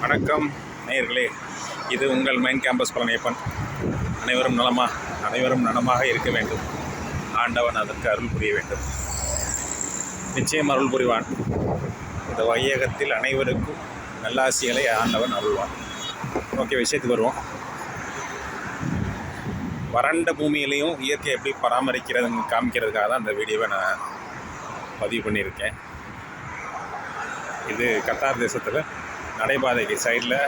வணக்கம் நேயர்களே இது உங்கள் மைண்ட் கேம்பஸ் பழனியப்பன். அனைவரும் நலமா? அனைவரும் நலமாக இருக்க வேண்டும். ஆண்டவன் அதற்கு அருள் புரிய வேண்டும். நிச்சயம் அருள் புரிவான். இந்த வையகத்தில் அனைவருக்கும் நல்லாசிகளை ஆண்டவன் அருள்வான். ஓகே விஷயத்துக்கு வருவோம். வறண்ட பூமியிலையும் இயற்கை எப்படி பராமரிக்கிறதுன்னு காமிக்கிறதுக்காக தான் அந்த வீடியோவை நான் பதிவு பண்ணியிருக்கேன். இது கத்தார் தேசத்தில் நடைபாதைக்கு சைடில்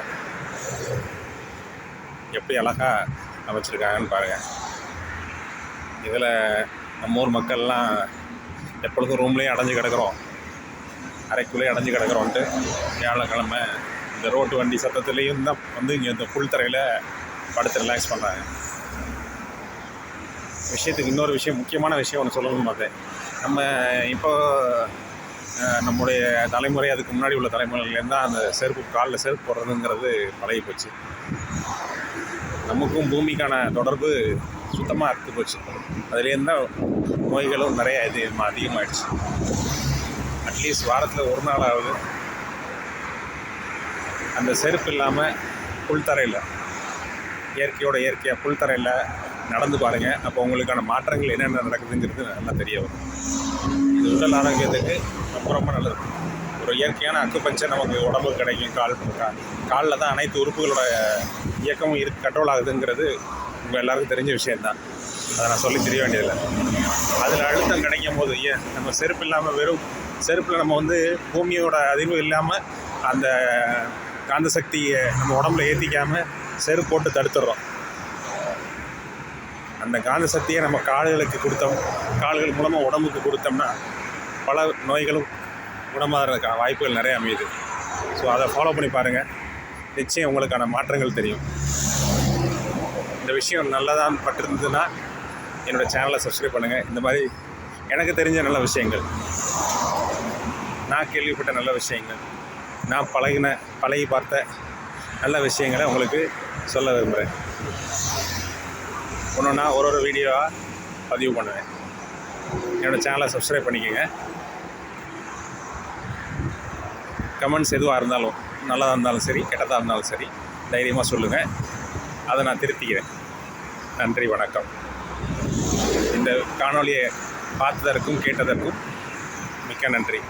எப்படி அழகாக அமைச்சிருக்காங்கன்னு பாருங்கள் இதில் நம்ம ஊர் மக்கள்லாம் எப்பொழுதும் ரூம்லேயும் அடைஞ்சு கிடக்குறோம். அறைக்குள்ளேயே அடைஞ்சு கிடக்கிறோன்ட்டு வியாழக்கிழமை இந்த ரோட்டு வண்டி சத்தத்துலேயும் தான் வந்து இங்கே இந்த புல் தரையில் படுத்து ரிலாக்ஸ் பண்ணுறாங்க விஷயத்துக்கு இன்னொரு விஷயம் முக்கியமான விஷயம் ஒன்று சொல்லணும்னு பார்த்தேன். நம்ம இப்போ நம்முடைய தலைமுறை அதுக்கு முன்னாடி உள்ள தலைமுறையிலேருந்து தான் அந்த செருப்பு காலில் செருப்பு போடுறதுங்கிறது பழகி போச்சு. நமக்கும் பூமிக்கான தொடர்பு சுத்தமாக அறுத்து போச்சு. அதுலேருந்து தான் நோய்களும் நிறைய இது அதிகமாகிடுச்சு அட்லீஸ்ட் வாரத்தில் ஒரு நாளாவது அந்த செருப்பு இல்லாமல் புல்தரையில் இயற்கையோட இயற்கையாக புல்தரையில் நடந்து பாருங்கள் அப்போ உங்களுக்கான மாற்றங்கள் என்னென்ன நடக்குதுங்கிறது நல்லா தெரிய வரும். இது உடல் ஆரோக்கியத்துக்கு ரொம்ப ரொம்ப நல்லது. ஒரு இயற்கையான அக்குப்பஞ்சர் நமக்கு உடம்பு கிடைக்கும் கால் காலில் தான் அனைத்து உறுப்புகளோட இயக்கமும் இரு கண்ட்ரோல் ஆகுதுங்கிறது உங்கள் எல்லாருக்கும் தெரிஞ்ச விஷயந்தான் அதை நான் சொல்லி தெரிய வேண்டியதில்லை. அதில் அழுத்தம் கிடைக்கும் போது ஏன் நம்ம செருப்பு இல்லாமல் வெறும் செருப்பில் நம்ம வந்து பூமியோட அதிர்வு இல்லாமல் அந்த காந்த சக்தியை நம்ம உடம்புல ஏற்றிக்காமல் செருப்பு போட்டு தடுத்துடுறோம். அந்த காந்த சக்தியை நம்ம கால்களுக்கு கொடுத்தோம். கால்கள் மூலமாக உடம்புக்கு கொடுத்தோம்னா பல நோய்களும் குணமாகறதுக்கான வாய்ப்புகள் நிறைய அமையுது. ஸோ அதை ஃபாலோ பண்ணி பாருங்கள் நிச்சயம் உங்களுக்கான மாற்றங்கள் தெரியும். இந்த விஷயம் நல்லதான் பட்டிருந்ததுன்னா என்னோடய சேனலை சப்ஸ்கிரைப் பண்ணுங்கள் இந்த மாதிரி எனக்கு தெரிஞ்ச நல்ல விஷயங்கள். நான் கேள்விப்பட்ட நல்ல விஷயங்கள். நான் பழகின பழகி பார்த்த நல்ல விஷயங்களை உங்களுக்கு சொல்ல விரும்புகிறேன் ஒன்று ஒன்றா ஒரு ஒரு வீடியோவாக பதிவு பண்ணுவேன். என்னோடய சேனலை சப்ஸ்கிரைப் பண்ணிக்கோங்க. கமெண்ட்ஸ் எதுவாக இருந்தாலும் நல்லதாக இருந்தாலும் சரி கெட்டதாக இருந்தாலும் சரி தைரியமாக சொல்லுங்கள் அதை நான் திருத்திக்கிறேன். நன்றி வணக்கம். இந்த காணொலியை பார்த்ததற்கும் கேட்டதற்கும் மிக்க நன்றி.